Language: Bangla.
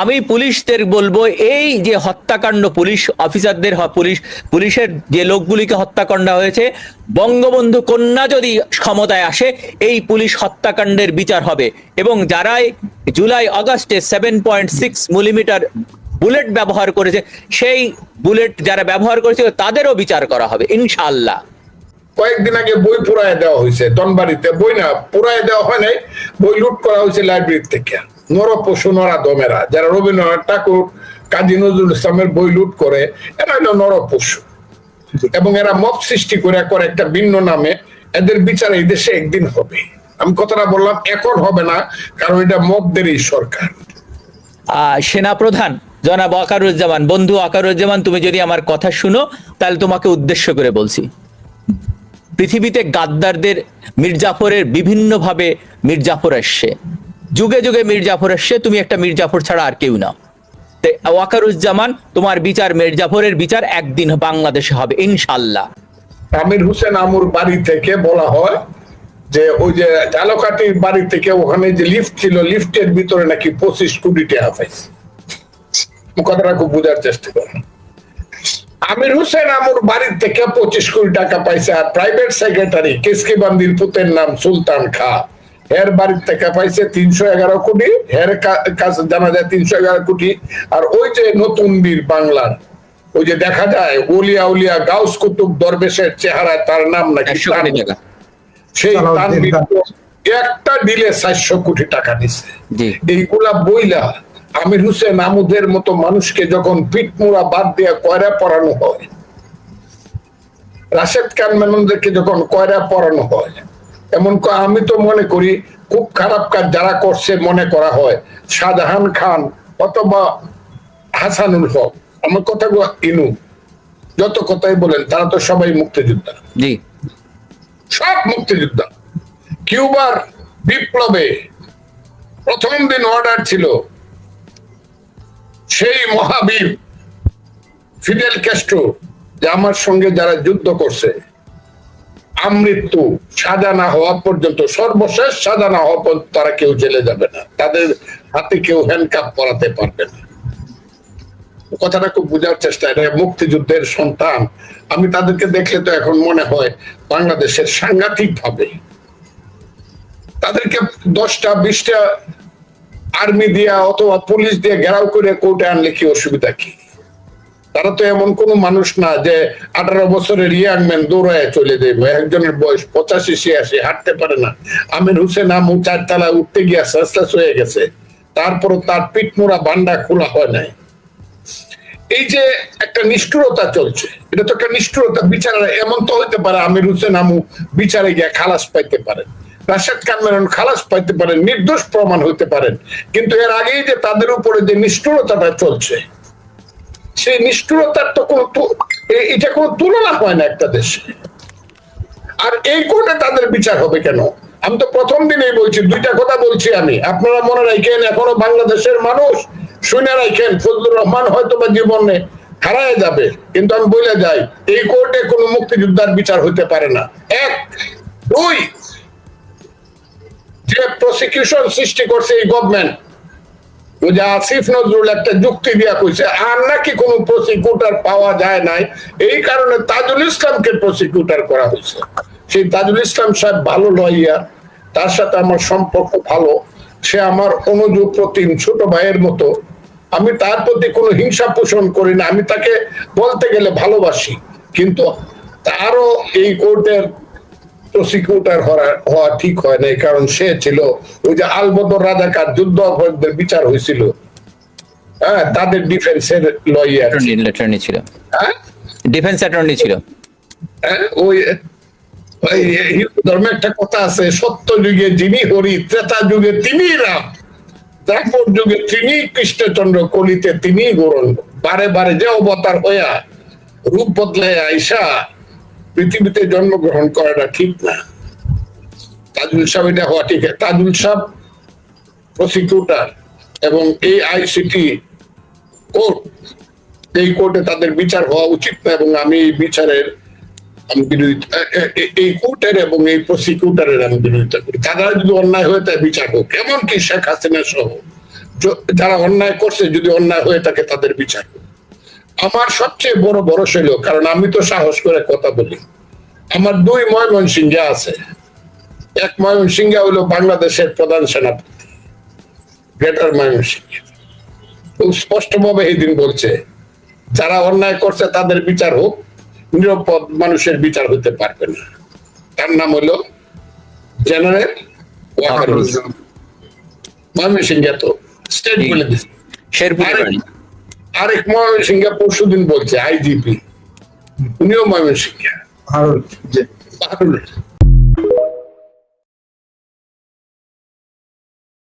আমি পুলিশদের বলব, এই যে হত্যাকাণ্ড পুলিশ অফিসারদের পুলিশ, পুলিশের যে লোকগুলিকে হত্যা হয়েছে, বঙ্গবন্ধু কন্যা যদি ক্ষমতায় আসে, এই পুলিশ হত্যাকাণ্ডের বিচার হবে। এবং যারাই জুলাই আগস্টে seven point six millimetre bullet ব্যবহার করেছে, সেই বুলেট যারা ব্যবহার করেছে তাদেরও বিচার করা হবে ইনশাল্লাহ কয়েকদিন আগে বই পুরায় দেওয়া হয়েছে, দনবাড়িতে। বই না পুরায় দেওয়া হয় নাই, বই লুট করা হয়েছে লাইব্রেরি থেকে। নরপশু নরা দমেরা। যারা রবীন্দ্রনাথ ঠাকুর কাজী নজরুল ইসলামের বই লুট করে এরা হলো নরপশু এবং এরা মত সৃষ্টি করে করে একটা ভিন্ন নামে এদের বিচার এই দেশে একদিন হবে। আমি কথাটা বললাম এখন হবে না কারণ এটা মতদেরই সরকার। সেনাপ্রধান জনাব আকারুজ্জামান বন্ধু আকারুজ্জামান তুমি যদি আমার কথা শুনো তাহলে তোমাকে উদ্দেশ্য করে বলছি। পৃথিবীতে গাদ্দারদের মির্জাফরের বিভিন্নভাবে মির্জাফর আসছে। যুগে যুগে মির্জাফর আসছে তুমি একটা মির্জাফর ছাড়া আর কেউ না। ওয়াকারুজ্জামান, তোমার বিচার মির্জাফরের বিচার একদিন বাংলাদেশে হবে ইনশাল্লাহ আমির হোসেন আমুর বাড়ি থেকে বলা হয় যে, ওই যে ঝালকাঠির বাড়ি থেকে ওখানে যে লিফট ছিল, লিফটের ভিতরে নাকি পঁচিশ কোটি পাইছে। কথাটা খুব বোঝার চেষ্টা করেন। আমির হোসেন আমুর বাড়ির থেকে পঁচিশ কোটি টাকা পাইছে আর প্রাইভেট সেক্রেটারি কেসকি বান্দির পুতের নাম সুলতান খা। এর বাড়ির থেকে পাইছে তিনশো এগারো কোটি এর কাছে জানা যায় তিনশো এগারো কোটি আর ওই যে নতুন বীর বাংলার ওই যে দেখা যায় উলিয়া উলিয়া গাউস কুতুব দরবেশের চেহারা তার নাম নাকি একশো কোটি টাকা। সেই একটা ডিলে চারশো কোটি টাকা দিছে। এইগুলা বইলা আমির হোসেন আমুদের মতো মানুষকে যখন পিটমুড়া বাদ দিয়ে কয়রা পড়ানো হয়? রাশেদ খান মেননদেরকে যখন কয়রা পড়ানো হয়? এমন আমি তো মনে করি খুব খারাপ কাজ যারা করছে মনে করা হয়। শাহজাহান খান অথবা হাসানুল হক আমার কথাগুলো ইনু। যত কথাই বলেন তারা তো সবাই মুক্তিযোদ্ধা। সব মুক্তিযোদ্ধা। কিউবার বিপ্লবে প্রথম দিন অর্ডার ছিল সেই মহাবীর ফিডেল ক্যাস্ট্রো যে আমার সঙ্গে যারা যুদ্ধ করছে আমৃত্যু সাজা না হওয়া পর্যন্ত, সর্বশেষ সাজা না হওয়া পর্যন্ত তারা কেউ জেলে যাবে না। তাদের হাতে কেউ হ্যান্ডকাপ পরাতে পারবে না। কথাটা খুব বোঝার চেষ্টা, এটা মুক্তিযুদ্ধের সন্তান। আমি তাদেরকে দেখলে তো এখন মনে হয় বাংলাদেশের সাংঘাতিক ভাবে তাদেরকে দশটা, বিশটা আর্মি দিয়া অথবা পুলিশ দিয়ে ঘেরাও করে কোর্টে আনলে কি অসুবিধা কি? তারা তো এমন কোন মানুষ না যে আঠারো বছরের ইয়াং ম্যান দৌড়ায় চলে যাবে একজনের বয়স পঁচাশি, ছিয়াশি, হাঁটতে পারে না। আমির হোসেন আমু চারতলায় উঠতে গিয়া শেষ হয়ে গেছে। তারপরও তার পিঠমোড়া বান্ডা খোলা হয় নাই। এই যে একটা নিষ্ঠুরতা চলছে, এটা তো একটা নিষ্ঠুরতা বিচার এমন তো হইতে পারে আমির হোসেন আমু বিচারে গিয়ে খালাস পাইতে পারেন। রাশেদ খান খালাস পাইতে পারেন, নির্দোষ প্রমাণ হইতে পারেন। কিন্তু এর আগেই যে তাদের উপরে যে নিষ্ঠুরতাটা চলছে সেই নিষ্ঠুরতার তো কোনো এটা কোনো তুলনা হয় না একটা দেশে। আর এই কোর্টে তাদের বিচার হবে কেন? আমি তো প্রথম দিনেই বলছি, দুইটা কথা বলছি আমি। আপনারা মনে রাখেন, এখনও বাংলাদেশের মানুষ শুনে রাখেন, ফজলুর রহমান হয়তো বা জীবনে হারায় যাবে। কিন্তু আমি বলে যাই, এই কোর্টে কোনো মুক্তিযোদ্ধার বিচার হইতে পারে না। এক, দুই, যে প্রসিকিউশন সৃষ্টি করছে এই গভর্নমেন্ট যে আসিফ নজরুল একটা যুক্তি দিয়া কইছে, আর নাকি কোনো প্রসিকিউটার পাওয়া যায় নাই। এই কারণে তাজুল ইসলামকে প্রসিকিউটার করা হয়েছে। সেই তাজুল ইসলাম সাহেব ভালো লইয়া তার সাথে আমার সম্পর্ক ভালো। সে আমার অনুযোগ প্রতিম ছোট ভাইয়ের মতো। আমি তার প্রতি কোনো হিংসা পোষণ করি না। আমি তাকে বলতে গেলে ভালোবাসি। কিন্তু তারও এই কোর্টের প্রসিকিউটর হওয়া ঠিক হয় নাই কারণ সে ছিল ওই যে আলবদর রাজাকার যুদ্ধ অপরাধীদের বিচার হয়েছিল। হ্যাঁ তাদের ডিফেন্সের লয়ার অ্যাটর্নি ছিল। হ্যাঁ? ডিফেন্স অ্যাটর্নি ছিল। হ্যাঁ, ওই ধর্মে একটা কথা আছে সত্য যুগে যিনি হরি ত্রেতা যুগে তিনি রাম। তারপর যুগে তিনি কৃষ্ণচন্দ্র কলিতে তিনি গৌরঙ্গ। বারে বারে যে অবতার হইয়া রূপ বদলায় আইসা পৃথিবীতে জন্মগ্রহণ করাটা ঠিক না। তাজুল সাহেব এটা হওয়া ঠিক। তাজুল সাহেব প্রসিকিউটার এবং এই আইসিটি কোর্ট এই কোর্টে তাদের বিচার হওয়া উচিত না এবং আমি এই বিচারের আমি বিরোধিতা এই কোর্টের এবং এই প্রসিকিউটারের আমি বিরোধিতা করি। তারা যদি অন্যায় হয়ে তাই বিচার হোক, এমনকি শেখ হাসিনা সহ যারা অন্যায় করছে, যদি অন্যায় হয়ে থাকে তাদের বিচার হোক। আমার সবচেয়ে বড় বড় ছিল কারণ আমি তো সাহস করে কথা বলি। আমার দুই ময়মনসিংহে আছে। এক ময়মনসিংহে হলো বাংলাদেশের প্রধান সেনাপতি গ্রেটার ময়মনসিংহে। খুব স্পষ্টভাবে এই দিন বলছে যারা অন্যায় করছে তাদের বিচার হোক নিরাপদ মানুষের বিচার হতে পারবে না। তার নাম হলো জেনারেল ওয়াকারুজ্জামান ময়মনসিংহে তো স্টেট বলে দিচ্ছে শেরপুরে আরেক- ময়মনসিংহ পরশু দিন বলছে আইজিপি। উনিও ময়মনসিংহে। ভারত